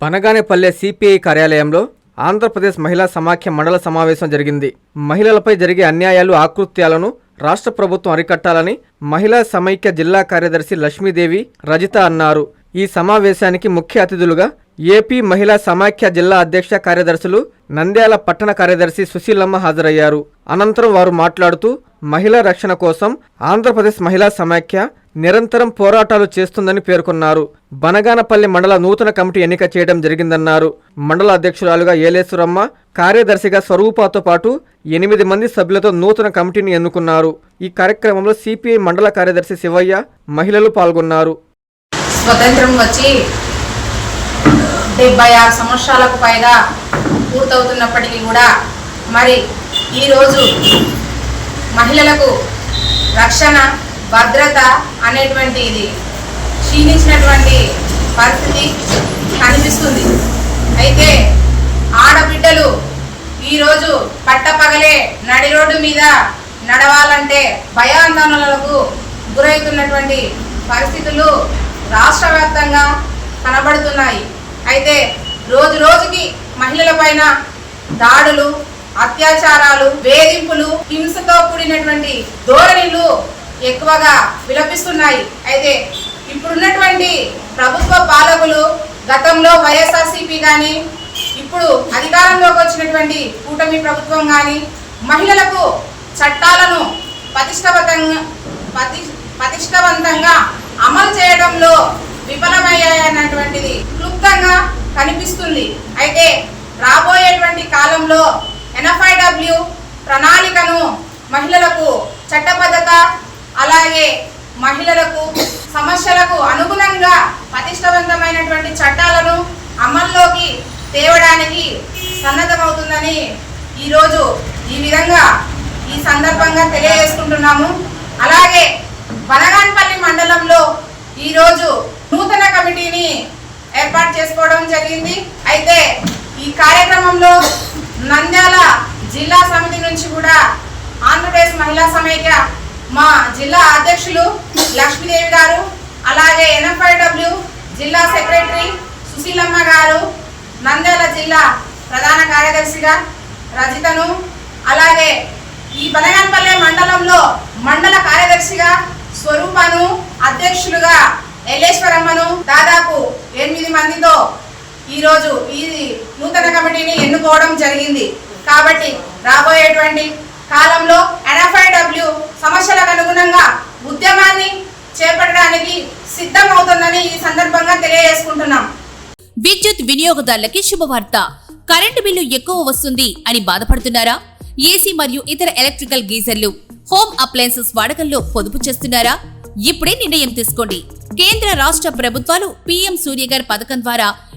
బనగానేపల్లె CPI కార్యాలయంలో ఆంధ్రప్రదేశ్ మహిళా సమాఖ్య మండల సమావేశం జరిగింది. మహిళలపై జరిగే అన్యాయాలు ఆకృత్యాలను రాష్ట్ర ప్రభుత్వం అరికట్టాలని మహిళా సమైక్య జిల్లా కార్యదర్శి లక్ష్మీదేవి రజిత అన్నారు. ఈ సమావేశానికి ముఖ్య అతిథులుగా ఏపీ మహిళా సమాఖ్య జిల్లా అధ్యక్ష కార్యదర్శులు నంద్యాల పట్టణ కార్యదర్శి సుశీలమ్మ హాజరయ్యారు. అనంతరం వారు మాట్లాడుతూ మహిళా రక్షణ కోసం ఆంధ్రప్రదేశ్ మహిళా సమాఖ్య నిరంతరం పోరాటాలు చేస్తుందని పేర్కొన్నారు. బనగానపల్లి మండల నూతన కమిటీ ఎన్నిక చేయడం జరిగిందన్నారు. మండల అధ్యక్షురాలుగా ఏలేశ్వరమ్మ కార్యదర్శిగా స్వరూపాతో పాటు ఎనిమిది మంది సభ్యులతో నూతన కమిటీని ఎన్నుకున్నారు. ఈ కార్యక్రమంలో సిపిఐ మండల కార్యదర్శి శివయ్య మహిళలు పాల్గొన్నారు. స్వతంత్రం వచ్చి డెబ్బై ఆరు సంవత్సరాలకు పైగా పూర్తవుతున్నప్పటికీ కూడా మరి ఈరోజు మహిళలకు రక్షణ భద్రత అనేటువంటి ఇది క్షీణించినటువంటి పరిస్థితి కనిపిస్తుంది. అయితే ఆడబిడ్డలు ఈరోజు పట్టపగలే నడి రోడ్డు మీద నడవాలంటే భయాందోళనలకు గురవుతున్నటువంటి పరిస్థితులు రాష్ట్ర వ్యాప్తంగా కనబడుతున్నాయి. అయితే రోజు రోజుకి మహిళల పైన దాడులు అత్యాచారాలు వేధింపులు హింసతో కూడినటువంటి ధోరణిలు ఎక్కువగా విలపిస్తున్నాయి. అయితే ఇప్పుడున్నటువంటి ప్రభుత్వ పాలకులు గతంలో వైఎస్ఆర్సీపీ కానీ ఇప్పుడు అధికారంలోకి వచ్చినటువంటి కూటమి ప్రభుత్వం కానీ మహిళలకు చట్టాలను పతిష్టవంతంగా పటి అమలు చేయడంలో విఫలమయ్యాయన్నటువంటిది క్లుప్తంగా కనిపిస్తుంది. అయితే రాబోయేటువంటి కాలంలో ఎన్ఎఫ్ఐడబ్ల్యూ ప్రణాళికను మహిళలకు చట్టబద్ధత అలాగే మహిళలకు సమస్యలకు అనుగుణంగా పటిష్టవంతమైనటువంటి చట్టాలను అమల్లోకి తేవడానికి సన్నద్ధమవుతుందని ఈరోజు ఈ విధంగా ఈ సందర్భంగా తెలియజేసుకుంటున్నాము. అలాగే బనగాన్పల్లి మండలంలో ఈరోజు నూతన కమిటీని ఏర్పాటు చేసుకోవడం జరిగింది. అయితే ఈ కార్యక్రమంలో నంద్యాల జిల్లా సమితి నుంచి కూడా ఆంధ్రప్రదేశ్ మహిళా సమైక్య మా జిల్లా అధ్యక్షులు లక్ష్మీదేవి గారు అలాగే ఎన్ఎఫ్ఐడబ్ల్యూ జిల్లా సెక్రటరీ సుశీలమ్మ గారు నంద్యాల జిల్లా ప్రధాన కార్యదర్శిగా రజితను అలాగే ఈ బలగాన్పల్లె మండలంలో మండల కార్యదర్శిగా స్వరూపను అధ్యక్షులుగా ఎల్లేశ్వరమ్మను దాదాపు ఎనిమిది మందితో ఈరోజు ఈ నూతన కమిటీని ఎన్నుకోవడం జరిగింది. కాబట్టి రాబోయేటువంటి కాలంలో ఎన్ఎఫ్ఐడబ్ల్యూ సమస్యలకు అనుగుణంగా ఉద్యమాన్ని చేపట్టడానికి సిద్ధమవుతుందని ఈ సందర్భంగా తెలియజేసుకుంటున్నాం. విద్యుత్ వినియోగదారులకి శుభవార్త. కరెంటు బిల్లు ఎక్కువ వస్తుంది అని బాధపడుతున్నారా? ఏసీ మరియు ఇతర ఎలక్ట్రికల్ గీజర్లు హోమ్ అప్లయన్సెస్ వాడకంలో పొదుపు చేస్తున్నారా? ఇప్పుడే నిర్ణయం తీసుకోండి. కేంద్ర రాష్ట్ర ప్రభుత్వాలు పీఎం సూర్యగర్ పథకం ద్వారా